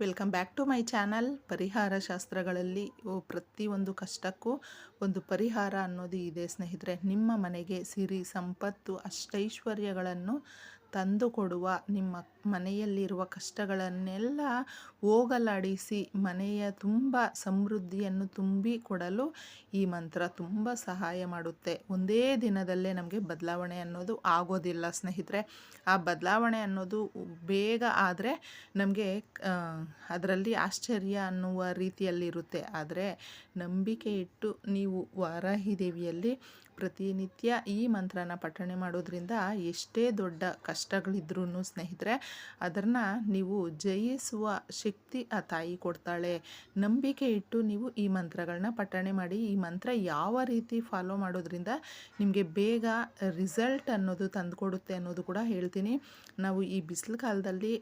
Welcome back to my channel ಪರಿಹಾರ ಶಾಸ್ತ್ರಗಳಲ್ಲಿ ಪ್ರತಿಯೊಂದು ಕಷ್ಟಕ್ಕೂ ಒಂದು ಪರಿಹಾರ ಅನ್ನೋದು ಇದೆ. ಸ್ನೇಹಿತರೆ, ನಿಮ್ಮ ಮನೆಗೆ ಸಿರಿ, ಸಂಪತ್ತು, ಅಷ್ಟೈಶ್ವರ್ಯಗಳನ್ನು ತಂದು ಕೊಡುವ ನಿಮ್ಮ ಮನೆಯಲ್ಲಿರುವ ಕಷ್ಟಗಳನ್ನೆಲ್ಲ ಹೋಗಲಾಡಿಸಿ ಮನೆಯ ತುಂಬ ಸಮೃದ್ಧಿಯನ್ನು ತುಂಬಿ ಕೊಡಲು ಈ ಮಂತ್ರ ತುಂಬ ಸಹಾಯ ಮಾಡುತ್ತೆ. ಒಂದೇ ದಿನದಲ್ಲೇ ನಮಗೆ ಬದಲಾವಣೆ ಅನ್ನೋದು ಆಗೋದಿಲ್ಲ ಸ್ನೇಹಿತರೆ. ಆ ಬದಲಾವಣೆ ಅನ್ನೋದು ಬೇಗ ಆದರೆ ನಮಗೆ ಅದರಲ್ಲಿ ಆಶ್ಚರ್ಯ ಅನ್ನುವ ರೀತಿಯಲ್ಲಿರುತ್ತೆ. ಆದರೆ ನಂಬಿಕೆ ಇಟ್ಟು ನೀವು ವಾರಾಹಿ ದೇವಿಯಲ್ಲಿ ಪ್ರತಿನಿತ್ಯ ಈ ಮಂತ್ರನ ಪಠಣೆ ಮಾಡೋದ್ರಿಂದ ಎಷ್ಟೇ ದೊಡ್ಡ ಕಷ್ಟಗಳಿದ್ರೂ ಸ್ನೇಹಿತರೆ ಅದನ್ನು ನೀವು ಜಯಿಸುವ ಶಕ್ತಿ ಆ ತಾಯಿ ಕೊಡ್ತಾಳೆ. ನಂಬಿಕೆ ಇಟ್ಟು ನೀವು ಈ ಮಂತ್ರಗಳನ್ನ ಪಠಣೆ ಮಾಡಿ, ಈ ಮಂತ್ರ ಯಾವ ರೀತಿ ಫಾಲೋ ಮಾಡೋದ್ರಿಂದ ನಿಮಗೆ ಬೇಗ ರಿಸಲ್ಟ್ ಅನ್ನೋದು ತಂದುಕೊಡುತ್ತೆ ಅನ್ನೋದು ಕೂಡ ಹೇಳ್ತೀನಿ. ನಾವು ಈ ಬಿಸಿಲು ಕಾಲದಲ್ಲಿ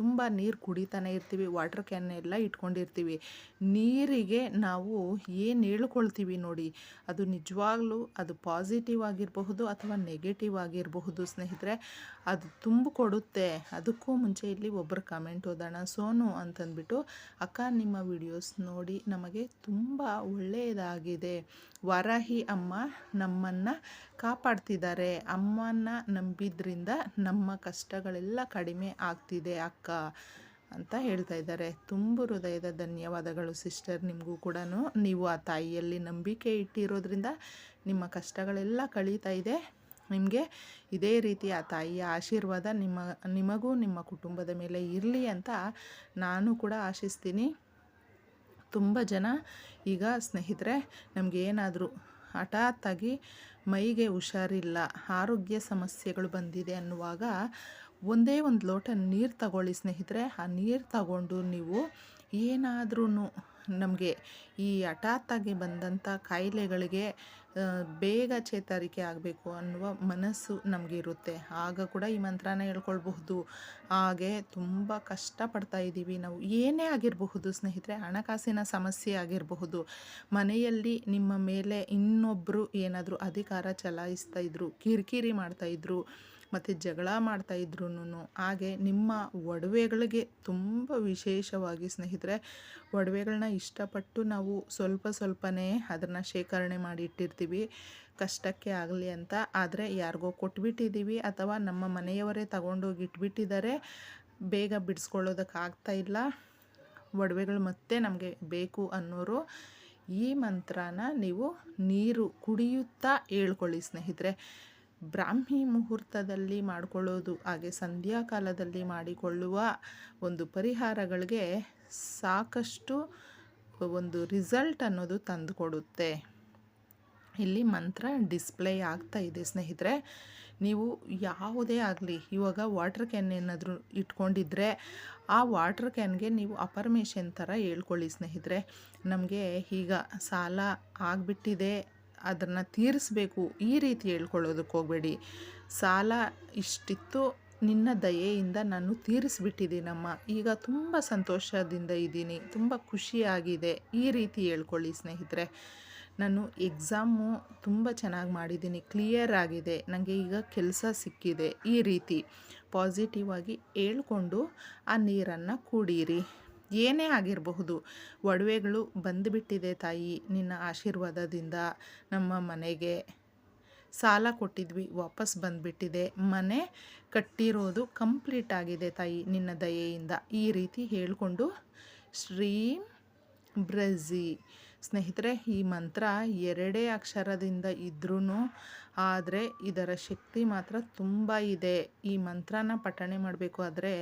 ತುಂಬ ನೀರು ಕುಡಿತಾನೆ ಇರ್ತೀವಿ ವಾಟರ್ ಕ್ಯಾನ್ ಎಲ್ಲ ಇಟ್ಕೊಂಡಿರ್ತೀವಿ. ನೀರಿಗೆ ನಾವು ಏನು ಹೇಳ್ಕೊಳ್ತೀವಿ ನೋಡಿ, ಅದು ನಿಜವಾಗ್ಲೂ ಅದು ಪಾಸಿಟಿವ್ ಆಗಿರಬಹುದು ಅಥವಾ ನೆಗೆಟಿವ್ ಆಗಿರಬಹುದು ಸ್ನೇಹಿತರೆ, ಅದು ತುಂಬ ಕೊಡುತ್ತೆ. ಅದಕ್ಕೂ ಮುಂಚೆ ಇಲ್ಲಿ ಒಬ್ಬರು ಕಮೆಂಟ್ ಓದೋಣ. ಸೋನು ಅಂತಂದ್ಬಿಟ್ಟು, ಅಕ್ಕ, ನಿಮ್ಮ ವಿಡಿಯೋಸ್ ನೋಡಿ ನಮಗೆ ತುಂಬ ಒಳ್ಳೆಯದಾಗಿದೆ. ವರಾಹಿ ಅಮ್ಮ ನಮ್ಮನ್ನು ಕಾಪಾಡ್ತಿದ್ದಾರೆ. ಅಮ್ಮನ ನಂಬಿದ್ರಿಂದ ನಮ್ಮ ಕಷ್ಟಗಳೆಲ್ಲ ಕಡಿಮೆ ಆಗ್ತಿದೆ ಅಕ್ಕ ಅಂತ ಹೇಳ್ತಾ ಇದ್ದಾರೆ. ತುಂಬ ಹೃದಯದ ಧನ್ಯವಾದಗಳು ಸಿಸ್ಟರ್ ನಿಮಗೂ ಕೂಡ ನೀವು ಆ ತಾಯಿಯಲ್ಲಿ ನಂಬಿಕೆ ಇಟ್ಟಿರೋದ್ರಿಂದ ನಿಮ್ಮ ಕಷ್ಟಗಳೆಲ್ಲ ಕಳೀತಾ ಇದೆ. ನಿಮಗೆ ಇದೇ ರೀತಿ ಆ ತಾಯಿಯ ಆಶೀರ್ವಾದ ನಿಮ್ಮ, ನಿಮಗೂ ನಿಮ್ಮ ಕುಟುಂಬದ ಮೇಲೆ ಇರಲಿ ಅಂತ ನಾನು ಕೂಡ ಆಶಿಸ್ತೀನಿ. ತುಂಬ ಜನ ಈಗ ಸ್ನೇಹಿತರೆ, ನಮಗೆ ಏನಾದರೂ ಹಠಾತ್ತಾಗಿ ಮೈಗೆ ಹುಷಾರಿಲ್ಲ, ಆರೋಗ್ಯ ಸಮಸ್ಯೆಗಳು ಬಂದಿದೆ ಅನ್ನುವಾಗ ಒಂದೇ ಒಂದು ಲೋಟ ನೀರು ತಗೊಳ್ಳಿ ಸ್ನೇಹಿತರೆ. ಆ ನೀರು ತಗೊಂಡು ನೀವು ಏನಾದ್ರೂ ನಮಗೆ ಈ ಹಠಾತ್ತಾಗಿ ಬಂದಂಥ ಕಾಯಿಲೆಗಳಿಗೆ ಬೇಗ ಚೇತರಿಕೆ ಆಗಬೇಕು ಅನ್ನುವ ಮನಸ್ಸು ನಮಗಿರುತ್ತೆ ಆಗ ಕೂಡ ಈ ಮಂತ್ರನ ಹೇಳ್ಕೊಳ್ಬಹುದು. ಹಾಗೆ ತುಂಬ ಕಷ್ಟಪಡ್ತಾ ಇದ್ದೀವಿ ನಾವು. ಏನೇ ಆಗಿರಬಹುದು ಸ್ನೇಹಿತರೆ, ಹಣಕಾಸಿನ ಸಮಸ್ಯೆ ಆಗಿರಬಹುದು. ಮನೆಯಲ್ಲಿ ನಿಮ್ಮ ಮೇಲೆ ಇನ್ನೊಬ್ಬರು ಏನಾದರೂ ಅಧಿಕಾರ ಚಲಾಯಿಸ್ತಾ ಇದ್ರು, ಕಿರಿಕಿರಿ ಮಾಡ್ತಾಯಿದ್ರು ಮತ್ತು ಜಗಳ ಮಾಡ್ತಾಯಿದ್ರು ಹಾಗೆ ನಿಮ್ಮ ಒಡವೆಗಳಿಗೆ ತುಂಬ ವಿಶೇಷವಾಗಿ ಸ್ನೇಹಿತರೆ ಒಡವೆಗಳನ್ನ ಇಷ್ಟಪಟ್ಟು ನಾವು ಸ್ವಲ್ಪ ಸ್ವಲ್ಪನೇ ಅದನ್ನು ಶೇಖರಣೆ ಮಾಡಿ ಇಟ್ಟಿರ್ತೀವಿ. ಕಷ್ಟಕ್ಕೆ ಆಗಲಿ ಅಂತ. ಆದರೆ ಯಾರಿಗೋ ಕೊಟ್ಬಿಟ್ಟಿದ್ದೀವಿ ಅಥವಾ ನಮ್ಮ ಮನೆಯವರೇ ತಗೊಂಡೋಗಿ ಇಟ್ಬಿಟ್ಟಿದ್ದಾರೆ. ಬೇಗ ಬಿಡಿಸ್ಕೊಳ್ಳೋದಕ್ಕಾಗ್ತಾ ಇಲ್ಲ. ಒಡವೆಗಳು ಮತ್ತೆ ನಮಗೆ ಬೇಕು ಅನ್ನೋರು ಈ ಮಂತ್ರನ ನೀವು ನೀರು ಕುಡಿಯುತ್ತಾ ಹೇಳ್ಕೊಳ್ಳಿ ಸ್ನೇಹಿತರೆ. ಬ್ರಾಹ್ಮಿ ಮುಹೂರ್ತದಲ್ಲಿ ಮಾಡಿಕೊಳ್ಳೋದು, ಹಾಗೆ ಸಂಧ್ಯಾಕಾಲದಲ್ಲಿ ಮಾಡಿಕೊಳ್ಳುವ ಒಂದು ಪರಿಹಾರಗಳಿಗೆ ಸಾಕಷ್ಟು ಒಂದು ರಿಸಲ್ಟ್ ಅನ್ನೋದು ತಂದುಕೊಡುತ್ತೆ. ಇಲ್ಲಿ ಮಂತ್ರ ಡಿಸ್ಪ್ಲೇ ಆಗ್ತಾ ಇದೆ ಸ್ನೇಹಿತರೆ. ನೀವು ಯಾವುದೇ ಆಗಲಿ, ಇವಾಗ ವಾಟರ್ ಕ್ಯಾನ್ ಏನಾದರೂ ಇಟ್ಕೊಂಡಿದ್ರೆ ಆ ವಾಟರ್ ಕ್ಯಾನ್ಗೆ ನೀವು ಅಪರ್ಮೇಷನ್ ಥರ ಹೇಳ್ಕೊಳ್ಳಿ ಸ್ನೇಹಿತರೆ. ನಮಗೆ ಈಗ ಸಾಲ ಆಗಿಬಿಟ್ಟಿದೆ. ಅದನ್ನು ತೀರಿಸಬೇಕು ಈ ರೀತಿ ಹೇಳ್ಕೊಳ್ಳೋದಕ್ಕೆ ಹೋಗಬೇಡಿ. ಸಾಲ ಇಷ್ಟಿತ್ತು, ನಿನ್ನ ದಯೆಯಿಂದ ನಾನು ತೀರಿಸಿಬಿಟ್ಟಿದ್ದೀನಮ್ಮ. ಈಗ ತುಂಬ ಸಂತೋಷದಿಂದ ಇದ್ದೀನಿ, ತುಂಬ ಖುಷಿಯಾಗಿದೆ. ಈ ರೀತಿ ಹೇಳ್ಕೊಳ್ಳಿ ಸ್ನೇಹಿತರೆ. ನಾನು ಎಕ್ಸಾಮು ತುಂಬ ಚೆನ್ನಾಗಿ ಮಾಡಿದ್ದೀನಿ, ಕ್ಲಿಯರ್ ಆಗಿದೆ ನನಗೆ ಈಗ ಕೆಲಸ ಸಿಕ್ಕಿದೆ. ಈ ರೀತಿ ಪಾಸಿಟಿವ್ ಆಗಿ ಹೇಳ್ಕೊಂಡು ಆ ನೀರನ್ನು ಕುಡೀರಿ. ಏನೇ ಆಗಿರಬಹುದು, ಒಡವೆಗಳು ಬಂದುಬಿಟ್ಟಿದೆ ತಾಯಿ. ನಿನ್ನ ಆಶೀರ್ವಾದದಿಂದ ನಮ್ಮ ಮನೆಗೆ ಸಾಲ ಕೊಟ್ಟಿದ್ವಿ, ವಾಪಸ್ ಬಂದುಬಿಟ್ಟಿದೆ. ಮನೆ ಕಟ್ಟಿರೋದು ಕಂಪ್ಲೀಟ್ ಆಗಿದೆ ತಾಯಿ ನಿನ್ನ ದಯೆಯಿಂದ. ಈ ರೀತಿ ಹೇಳಿಕೊಂಡು ಶ್ರೀ ಬ್ರಜಿ ಸ್ನೇಹಿತರೆ, ಈ ಮಂತ್ರ ಎರಡೇ ಅಕ್ಷರದಿಂದ ಇದ್ರೂ ಆದರೆ ಇದರ ಶಕ್ತಿ ಮಾತ್ರ ತುಂಬ ಇದೆ. ಈ ಮಂತ್ರನ ಪಠಣೆ ಮಾಡಬೇಕು ಆದರೆ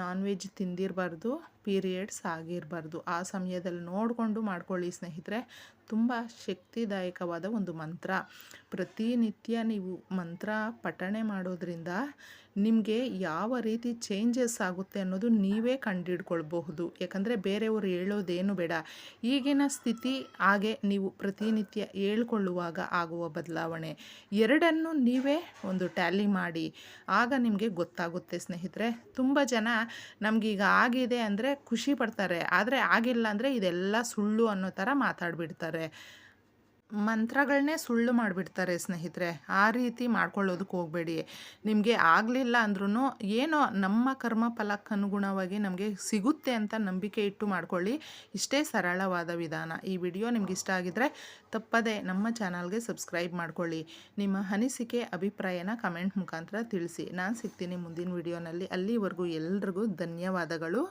ನಾನ್ ವೆಜ್ ತಿಂದಿರಬಾರ್ದು. ಪೀರಿಯಡ್ಸ್ ಆಗಿರಬಾರ್ದು. ಆ ಸಮಯದಲ್ಲಿ ನೋಡಿಕೊಂಡು ಮಾಡ್ಕೊಳ್ಳಿ ಸ್ನೇಹಿತರೆ. ತುಂಬ ಶಕ್ತಿದಾಯಕವಾದ ಒಂದು ಮಂತ್ರ. ಪ್ರತಿನಿತ್ಯ ನೀವು ಮಂತ್ರ ಪಠಣೆ ಮಾಡೋದ್ರಿಂದ ನಿಮಗೆ ಯಾವ ರೀತಿ ಚೇಂಜಸ್ ಆಗುತ್ತೆ ಅನ್ನೋದು ನೀವೇ ಕಂಡುಹಿಡ್ಕೊಳ್ಬಹುದು ಯಾಕಂದರೆ ಬೇರೆಯವರು ಹೇಳೋದೇನು ಬೇಡ. ಈಗಿನ ಸ್ಥಿತಿ ಹಾಗೆ ನೀವು ಪ್ರತಿನಿತ್ಯ ಹೇಳ್ಕೊಳ್ಳುವಾಗ ಆಗುವ ಬದಲಾವಣೆ. ಎರಡನ್ನು ನೀವೇ ಒಂದು ಟ್ಯಾಲಿ ಮಾಡಿ. ಆಗ ನಿಮಗೆ ಗೊತ್ತಾಗುತ್ತೆ ಸ್ನೇಹಿತರೆ. ತುಂಬ ಜನ ನಮಗೀಗ ಆಗಿದೆ ಅಂದರೆ ಖುಷಿ ಪಡ್ತಾರೆ. ಆದರೆ ಆಗಿಲ್ಲ ಅಂದರೆ ಇದೆಲ್ಲ ಸುಳ್ಳು ಅನ್ನೋ ಥರ ಮಾತಾಡಿಬಿಡ್ತಾರೆ. ಮಂತ್ರಗಳನ್ನೇ ಸುಳ್ಳು ಮಾಡಿಬಿಡ್ತಾರೆ ಸ್ನೇಹಿತರೆ. ಆ ರೀತಿ ಮಾಡ್ಕೊಳ್ಳೋದಕ್ಕೆ ಹೋಗಬೇಡಿ. ನಿಮಗೆ ಆಗಲಿಲ್ಲ ಅಂದ್ರೂ ಏನೋ ನಮ್ಮ ಕರ್ಮ ಫಲಕ್ಕೆ ಅನುಗುಣವಾಗಿ ನಮಗೆ ಸಿಗುತ್ತೆ ಅಂತ ನಂಬಿಕೆ ಇಟ್ಟು ಮಾಡ್ಕೊಳ್ಳಿ. ಇಷ್ಟೇ ಸರಳವಾದ ವಿಧಾನ. ಈ ವಿಡಿಯೋ ನಿಮ್ಗೆ ಇಷ್ಟ ಆಗಿದ್ರೆ ತಪ್ಪದೆ ನಮ್ಮ ಚಾನಲ್ಗೆ ಸಬ್ಸ್ಕ್ರೈಬ್ ಮಾಡ್ಕೊಳ್ಳಿ. ನಿಮ್ಮ ಅನಿಸಿಕೆ, ಅಭಿಪ್ರಾಯನ ಕಮೆಂಟ್ ಮುಖಾಂತರ ತಿಳಿಸಿ. ನಾನು ಸಿಗ್ತೀನಿ ಮುಂದಿನ ವಿಡಿಯೋನಲ್ಲಿ. ಅಲ್ಲಿವರೆಗೂ ಎಲ್ರಿಗೂ ಧನ್ಯವಾದಗಳು.